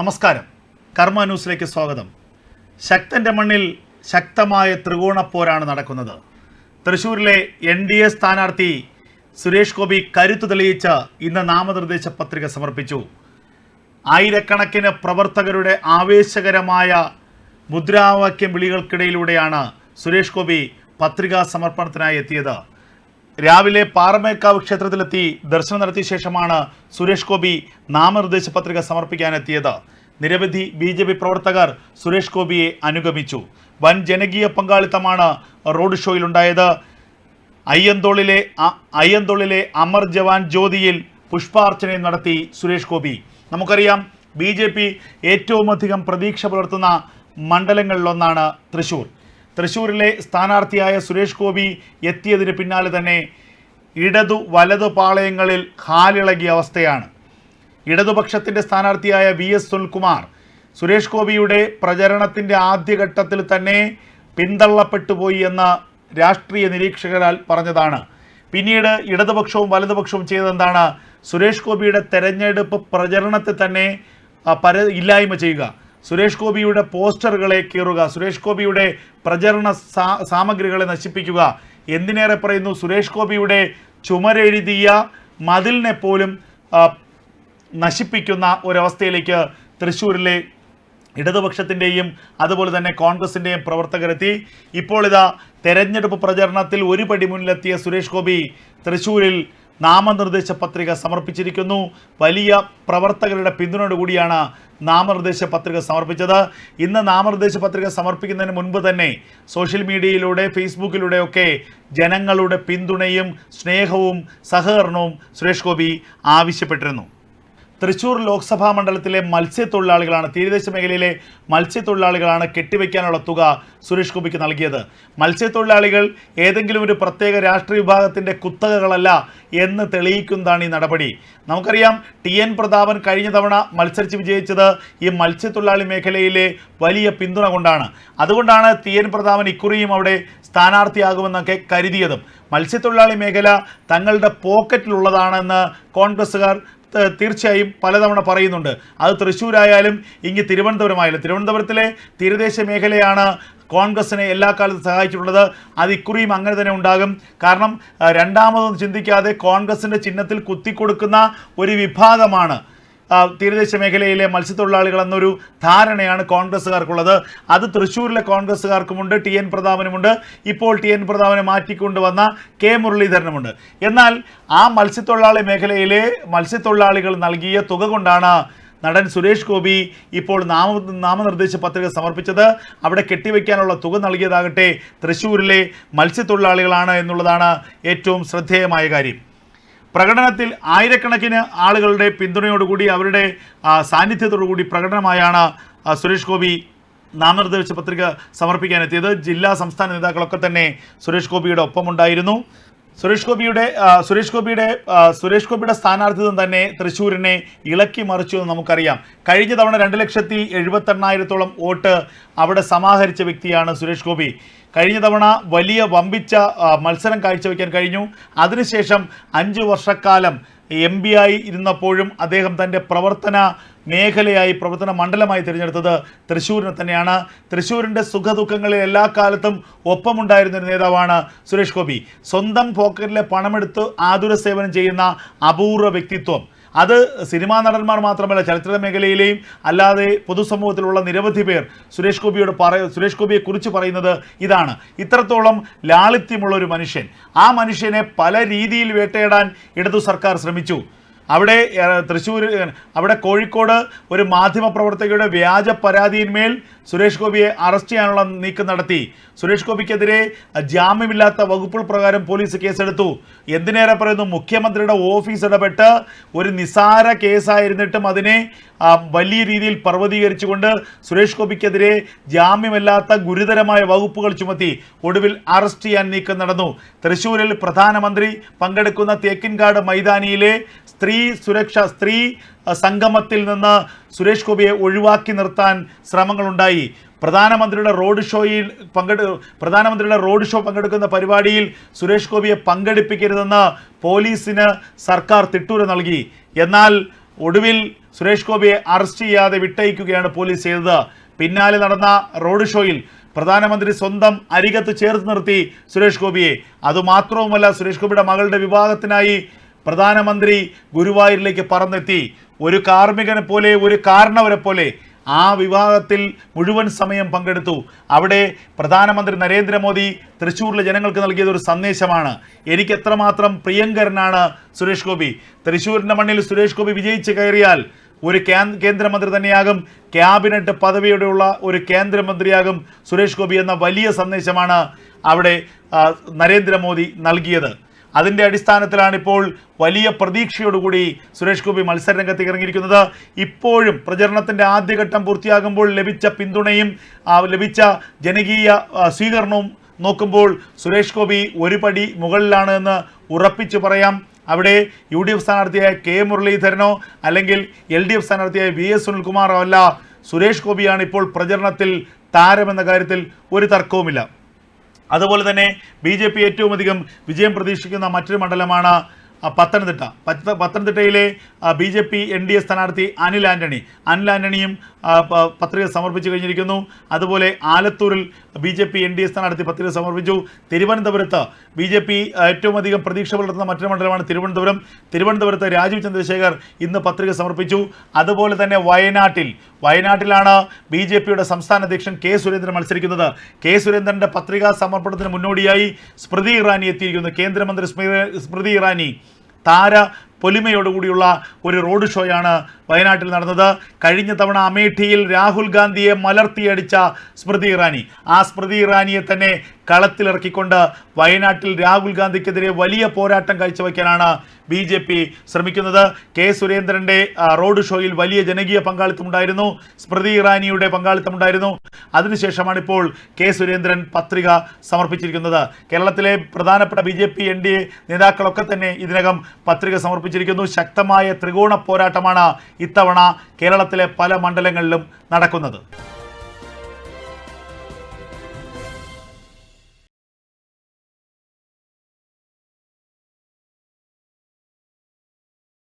നമസ്കാരം. കർമ്മ ന്യൂസിലേക്ക് സ്വാഗതം. ശക്തന്റെ മണ്ണിൽ ശക്തമായ ത്രികോണ പോരാണ് നടക്കുന്നത്. തൃശൂരിലെ എൻ ഡി എ സ്ഥാനാർത്ഥി സുരേഷ് ഗോപി കരുത്തു തെളിയിച്ച് ഇന്ന് നാമനിർദ്ദേശ പത്രിക സമർപ്പിച്ചു. ആയിരക്കണക്കിന് പ്രവർത്തകരുടെ ആവേശകരമായ മുദ്രാവാക്യം വിളികൾക്കിടയിലൂടെയാണ് സുരേഷ് ഗോപി പത്രികാ സമർപ്പണത്തിനായി എത്തിയത്. രാവിലെ പാറമേക്കാവ് ക്ഷേത്രത്തിലെത്തി ദർശനം നടത്തിയ ശേഷമാണ് സുരേഷ് ഗോപി നാമനിർദ്ദേശ പത്രിക സമർപ്പിക്കാനെത്തിയത്. നിരവധി ബി ജെ പി പ്രവർത്തകർ സുരേഷ് ഗോപിയെ അനുഗമിച്ചു. വൻ ജനകീയ പങ്കാളിത്തമാണ് റോഡ് ഷോയിലുണ്ടായത്. അയ്യന്തോളിലെ അയ്യന്തോളിലെ അമർ ജവാൻ ജ്യോതിയിൽ പുഷ്പാർച്ചനയും നടത്തി സുരേഷ് ഗോപി. നമുക്കറിയാം ബി ജെ പി ഏറ്റവും അധികം പ്രതീക്ഷ പുലർത്തുന്ന മണ്ഡലങ്ങളിലൊന്നാണ് തൃശൂർ. തൃശൂരിലെ സ്ഥാനാർത്ഥിയായ സുരേഷ് ഗോപി എത്തിയതിന് പിന്നാലെ തന്നെ ഇടതു വലതു പാളയങ്ങളിൽ കാലിളകിയ അവസ്ഥയാണ്. ഇടതുപക്ഷത്തിന്റെ സ്ഥാനാർത്ഥിയായ വി എസ് സുനിൽകുമാർ സുരേഷ് ഗോപിയുടെ പ്രചരണത്തിന്റെ ആദ്യഘട്ടത്തിൽ തന്നെ പിന്തള്ളപ്പെട്ടു പോയി എന്ന രാഷ്ട്രീയ നിരീക്ഷകരാൽ പറഞ്ഞതാണ്. പിന്നീട് ഇടതുപക്ഷവും വലതുപക്ഷവും ചെയ്തതെന്താണ്? സുരേഷ് ഗോപിയുടെ തെരഞ്ഞെടുപ്പ് പ്രചരണത്തെ തന്നെ പര ഇല്ലായ്മ ചെയ്യുക. സുരേഷ് ഗോപിയുടെ പോസ്റ്ററുകളെ കീറുക സുരേഷ് ഗോപിയുടെ പ്രചരണ സാമഗ്രികളെ നശിപ്പിക്കുക. എന്തിനേറെ പറയുന്നു? സുരേഷ് ഗോപിയുടെ ചുമരെഴുതിയ മതിലിനെ പോലും നശിപ്പിക്കുന്ന ഒരവസ്ഥയിലേക്ക് തൃശ്ശൂരിലെ ഇടതുപക്ഷത്തിന്റെയും അതുപോലെ തന്നെ കോൺഗ്രസിന്റെയും പ്രവർത്തകരെത്തി. ഇപ്പോൾ ഇതാ തെരഞ്ഞെടുപ്പ് പ്രചരണത്തിൽ ഒരു പടി മുന്നിലെത്തിയ സുരേഷ് ഗോപി തൃശ്ശൂരിൽ നാമനിർദ്ദേശ പത്രിക സമർപ്പിച്ചിരിക്കുന്നു. വലിയ പ്രവർത്തകരുടെ പിന്തുണയോടുകൂടിയാണ് നാമനിർദ്ദേശ പത്രിക സമർപ്പിച്ചത്. ഇന്ന് നാമനിർദ്ദേശ പത്രിക സമർപ്പിക്കുന്നതിന് മുൻപ് തന്നെ സോഷ്യൽ മീഡിയയിലൂടെ ഫേസ്ബുക്കിലൂടെയൊക്കെ ജനങ്ങളുടെ പിന്തുണയും സ്നേഹവും സഹകരണവും സുരേഷ് ഗോപി ആവശ്യപ്പെട്ടിരുന്നു. തൃശൂർ ലോക്സഭാ മണ്ഡലത്തിലെ മത്സ്യത്തൊഴിലാളികളാണ് തീരദേശ മേഖലയിലെ മത്സ്യത്തൊഴിലാളികളാണ് കെട്ടിവെക്കാനുള്ള തുക സുരേഷ് ഗോപിക്ക് നൽകിയത്. മത്സ്യത്തൊഴിലാളികൾ ഏതെങ്കിലും ഒരു പ്രത്യേക രാഷ്ട്രീയ വിഭാഗത്തിന്റെ കുത്തകകളല്ല എന്ന് തെളിയിക്കുന്നതാണ് ഈ നടപടി. നമുക്കറിയാം ടി എൻ പ്രതാപൻ കഴിഞ്ഞ തവണ മത്സരിച്ച് വിജയിച്ചത് ഈ മത്സ്യത്തൊഴിലാളി മേഖലയിലെ വലിയ പിന്തുണ കൊണ്ടാണ്. അതുകൊണ്ടാണ് ടി എൻ പ്രതാപൻ ഇക്കുറിയും അവിടെ സ്ഥാനാർത്ഥിയാകുമെന്നൊക്കെ കരുതിയതും. മത്സ്യത്തൊഴിലാളി മേഖല തങ്ങളുടെ പോക്കറ്റിലുള്ളതാണെന്ന് കോൺഗ്രസ്സുകാർ തീർച്ചയായും പലതവണ പറയുന്നുണ്ട്. അത് തൃശ്ശൂരായാലും ഇങ്ങ് തിരുവനന്തപുരമായാലും. തിരുവനന്തപുരത്തിലെ തീരദേശ മേഖലയാണ് കോൺഗ്രസിനെ എല്ലാ കാലത്തും സഹായിച്ചിട്ടുള്ളത്. അത് ഇക്കുറിയും അങ്ങനെ തന്നെ ഉണ്ടാകും. കാരണം രണ്ടാമതൊന്നും ചിന്തിക്കാതെ കോൺഗ്രസിന്റെ ചിഹ്നത്തിൽ കുത്തിക്കൊടുക്കുന്ന ഒരു വിഭാഗമാണ് തീരദേശ മേഖലയിലെ മത്സ്യത്തൊഴിലാളികൾ എന്നൊരു ധാരണയാണ് കോൺഗ്രസ്സുകാർക്കുള്ളത്. അത് തൃശ്ശൂരിലെ കോൺഗ്രസ്സുകാർക്കുമുണ്ട് ടി എൻ പ്രതാപനുമുണ്ട്. ഇപ്പോൾ ടി എൻ പ്രതാപനെ മാറ്റിക്കൊണ്ട് വന്ന കെ മുരളീധരനുമുണ്ട്. എന്നാൽ ആ മത്സ്യത്തൊഴിലാളി മേഖലയിലെ മത്സ്യത്തൊഴിലാളികൾ നൽകിയ തുക കൊണ്ടാണ് നടൻ സുരേഷ് ഗോപി ഇപ്പോൾ നാമ നാമനിർദ്ദേശ പത്രിക സമർപ്പിച്ചത്. അവിടെ കെട്ടിവെക്കാനുള്ള തുക നൽകിയതാകട്ടെ തൃശ്ശൂരിലെ മത്സ്യത്തൊഴിലാളികളാണ് എന്നുള്ളതാണ് ഏറ്റവും ശ്രദ്ധേയമായ കാര്യം. പ്രകടനത്തിൽ ആയിരക്കണക്കിന് ആളുകളുടെ പിന്തുണയോടുകൂടി അവരുടെ സാന്നിധ്യത്തോടുകൂടി പ്രകടനമായാണ് സുരേഷ് ഗോപി നാമനിർദ്ദേശ പത്രിക സമർപ്പിക്കാനെത്തിയത്. ജില്ലാ സംസ്ഥാന നേതാക്കളൊക്കെ തന്നെ സുരേഷ് ഗോപിയുടെ ഒപ്പമുണ്ടായിരുന്നു. സുരേഷ് ഗോപിയുടെ സുരേഷ് ഗോപിയുടെ സുരേഷ് ഗോപിയുടെ സ്ഥാനാർത്ഥിത്വം തന്നെ തൃശ്ശൂരിനെ ഇളക്കി മറിച്ചു എന്ന് നമുക്കറിയാം. കഴിഞ്ഞ തവണ രണ്ട് ലക്ഷത്തി എഴുപത്തെണ്ണായിരത്തോളം വോട്ട് അവിടെ സമാഹരിച്ച വ്യക്തിയാണ് സുരേഷ് ഗോപി. കഴിഞ്ഞ തവണ വലിയ വമ്പിച്ച മത്സരം കാഴ്ചവെക്കാൻ കഴിഞ്ഞു. അതിനുശേഷം അഞ്ച് വർഷക്കാലം എം ബി ആയി ഇരുന്നപ്പോഴും അദ്ദേഹം തന്റെ പ്രവർത്തന മേഖലയായി പ്രവർത്തന മണ്ഡലമായി തിരഞ്ഞെടുത്തത് തൃശ്ശൂരിനെ തന്നെയാണ്. തൃശ്ശൂരിന്റെ സുഖദുഃഖങ്ങളിൽ എല്ലാ കാലത്തും ഒപ്പമുണ്ടായിരുന്ന ഒരു നേതാവാണ് സുരേഷ് ഗോപി. സ്വന്തം പോക്കറ്റിലെ പണമെടുത്ത് ആതുര സേവനം ചെയ്യുന്ന അപൂർവ വ്യക്തിത്വം. അത് സിനിമാ നടന്മാർ മാത്രമല്ല ചലച്ചിത്ര മേഖലയിലെയും അല്ലാതെ പൊതുസമൂഹത്തിലുള്ള നിരവധി പേർ സുരേഷ് ഗോപിയോട് പറയ സുരേഷ് ഗോപിയെ കുറിച്ച് പറയുന്നത് ഇതാണ്. ഇത്രത്തോളം ലാളിത്യമുള്ള ഒരു മനുഷ്യൻ. ആ മനുഷ്യനെ പല രീതിയിൽ വേട്ടയിടാൻ ഇടതു സർക്കാർ ശ്രമിച്ചു. അവിടെ തൃശ്ശൂർ അവിടെ കോഴിക്കോട് ഒരു മാധ്യമപ്രവർത്തകയുടെ വ്യാജ പരാതിയിന്മേൽ സുരേഷ് ഗോപിയെ അറസ്റ്റ് ചെയ്യാനുള്ള നീക്കം നടത്തി. സുരേഷ് ഗോപിക്കെതിരെ ജാമ്യമില്ലാത്ത വകുപ്പുകൾ പ്രകാരം പോലീസ് കേസെടുത്തു. എന്തിനേറെ പറയുന്നു? മുഖ്യമന്ത്രിയുടെ ഓഫീസ് ഇടപെട്ട് ഒരു നിസാര കേസായിരുന്നിട്ടും അതിനെ വലിയ രീതിയിൽ പർവതീകരിച്ചുകൊണ്ട് സുരേഷ് ഗോപിക്കെതിരെ ജാമ്യമില്ലാത്ത ഗുരുതരമായ വകുപ്പുകൾ ചുമത്തി ഒടുവിൽ അറസ്റ്റ് ചെയ്യാൻ നീക്കം നടന്നു. തൃശ്ശൂരിൽ പ്രധാനമന്ത്രി പങ്കെടുക്കുന്ന തേക്കിൻകാട് മൈതാനിയിലെ സ്ത്രീ സുരക്ഷ സ്ത്രീ സംഗമത്തിൽ നിന്ന് സുരേഷ് ഗോപിയെ ഒഴിവാക്കി നിർത്താൻ ശ്രമങ്ങളുണ്ടായി. പ്രധാനമന്ത്രിയുടെ റോഡ് ഷോയിൽ പങ്കെടു പ്രധാനമന്ത്രിയുടെ റോഡ് ഷോ പങ്കെടുക്കുന്ന പരിപാടിയിൽ സുരേഷ് ഗോപിയെ പങ്കെടുപ്പിക്കരുതെന്ന് പോലീസിന് സർക്കാർ തിട്ടൂര നൽകി. എന്നാൽ ഒടുവിൽ സുരേഷ് ഗോപിയെ അറസ്റ്റ് ചെയ്യാതെ വിട്ടയക്കുകയാണ് പോലീസ് ചെയ്തത്. പിന്നാലെ നടന്ന റോഡ് ഷോയിൽ പ്രധാനമന്ത്രി സ്വന്തം അരികത്ത് ചേർത്ത് നിർത്തി സുരേഷ് ഗോപിയെ. അതുമാത്രവുമല്ല സുരേഷ് ഗോപിയുടെ മകളുടെ വിവാഹത്തിനായി പ്രധാനമന്ത്രി ഗുരുവായൂരിലേക്ക് പറന്നെത്തി. ഒരു കാർമ്മികനെ പോലെ ഒരു കാരണവരെ പോലെ ആ വിവാഹത്തിൽ മുഴുവൻ സമയം പങ്കെടുത്തു. അവിടെ പ്രധാനമന്ത്രി നരേന്ദ്രമോദി തൃശ്ശൂരിലെ ജനങ്ങൾക്ക് നൽകിയത് ഒരു സന്ദേശമാണ്. എനിക്ക് എത്രമാത്രം പ്രിയങ്കരനാണ് സുരേഷ് ഗോപി. തൃശ്ശൂരിന്റെ മണ്ണിൽ സുരേഷ് ഗോപി വിജയിച്ച് കയറിയാൽ ഒരു കേന്ദ്രമന്ത്രി തന്നെയാകും. ക്യാബിനറ്റ് പദവിയോടെയുള്ള ഒരു കേന്ദ്രമന്ത്രിയാകും സുരേഷ് ഗോപി എന്ന വലിയ സന്ദേശമാണ് അവിടെ നരേന്ദ്രമോദി നൽകിയത്. അതിന്റെ അടിസ്ഥാനത്തിലാണ് ഇപ്പോൾ വലിയ പ്രതീക്ഷയോടുകൂടി സുരേഷ് ഗോപി മത്സരരംഗത്ത് ഇറങ്ങിയിരിക്കുന്നത്. ഇപ്പോഴും പ്രചരണത്തിന്റെ ആദ്യഘട്ടം പൂർത്തിയാകുമ്പോൾ ലഭിച്ച പിന്തുണയും ലഭിച്ച ജനകീയ സ്വീകരണവും നോക്കുമ്പോൾ സുരേഷ് ഗോപി ഒരു പടി മുകളിലാണ് എന്ന് ഉറപ്പിച്ചു പറയാം. അവിടെ യു ഡി എഫ് സ്ഥാനാർത്ഥിയായ കെ മുരളീധരനോ അല്ലെങ്കിൽ എൽ ഡി എഫ് സ്ഥാനാർത്ഥിയായ വി എസ് സുനിൽകുമാറോ അല്ല. സുരേഷ് ഗോപിയാണ് ഇപ്പോൾ പ്രചരണത്തിൽ താരമെന്ന കാര്യത്തിൽ ഒരു തർക്കവുമില്ല. അതുപോലെ തന്നെ ബി ജെ പി ഏറ്റവും അധികം വിജയം പ്രതീക്ഷിക്കുന്ന മറ്റൊരു മണ്ഡലമാണ് പത്തനംതിട്ട. പത്ത പത്തനംതിട്ടയിലെ B J P N D A സ്ഥാനാർത്ഥി അനിൽ ആന്റണി. അനിൽ ആന്റണിയും പത്രിക സമർപ്പിച്ചു കഴിഞ്ഞിരിക്കുന്നു. അതുപോലെ ആലത്തൂരിൽ B J P N D A സ്ഥാനാർത്ഥി പത്രിക സമർപ്പിച്ചു. തിരുവനന്തപുരത്ത് ബി ജെ പി ഏറ്റവും അധികം പ്രതീക്ഷ പുലർത്തുന്ന മറ്റൊരു മണ്ഡലമാണ് തിരുവനന്തപുരം. തിരുവനന്തപുരത്ത് രാജീവ് ചന്ദ്രശേഖർ ഇന്ന് പത്രിക സമർപ്പിച്ചു. അതുപോലെ തന്നെ വയനാട്ടിൽ വയനാട്ടിലാണ് ബി ജെ പിയുടെ സംസ്ഥാന അധ്യക്ഷൻ കെ സുരേന്ദ്രൻ മത്സരിക്കുന്നത്. കെ സുരേന്ദ്രന്റെ പത്രികാ സമർപ്പണത്തിന് മുന്നോടിയായി സ്മൃതി ഇറാനി എത്തിയിരിക്കുന്നു. കേന്ദ്രമന്ത്രി സ്മൃതി ഇറാനി താര പൊലിമയോടുകൂടിയുള്ള ഒരു റോഡ് ഷോയാണ് വയനാട്ടിൽ നടന്നത്. കഴിഞ്ഞ തവണ അമേഠിയിൽ രാഹുൽ ഗാന്ധിയെ മലർത്തിയടിച്ച സ്മൃതി ഇറാനി. ആ സ്മൃതി ഇറാനിയെ തന്നെ കളത്തിലിറക്കിക്കൊണ്ട് വയനാട്ടിൽ രാഹുൽ ഗാന്ധിക്കെതിരെ വലിയ പോരാട്ടം കാഴ്ചവെക്കാനാണ് ബി ജെ പി ശ്രമിക്കുന്നത്. കെ സുരേന്ദ്രന്റെ റോഡ് ഷോയിൽ വലിയ ജനകീയ പങ്കാളിത്തമുണ്ടായിരുന്നു. സ്മൃതി ഇറാനിയുടെ പങ്കാളിത്തമുണ്ടായിരുന്നു. അതിനുശേഷമാണ് ഇപ്പോൾ കെ സുരേന്ദ്രൻ പത്രിക സമർപ്പിച്ചിരിക്കുന്നത്. കേരളത്തിലെ പ്രധാനപ്പെട്ട B J P N D A നേതാക്കളൊക്കെ തന്നെ ഇതിനകം പത്രിക സമർപ്പിച്ചിരിക്കുന്നു. ശക്തമായ ത്രികോണ പോരാട്ടമാണ് ഇത്തവണ കേരളത്തിലെ പല മണ്ഡലങ്ങളിലും നടക്കുന്നത്.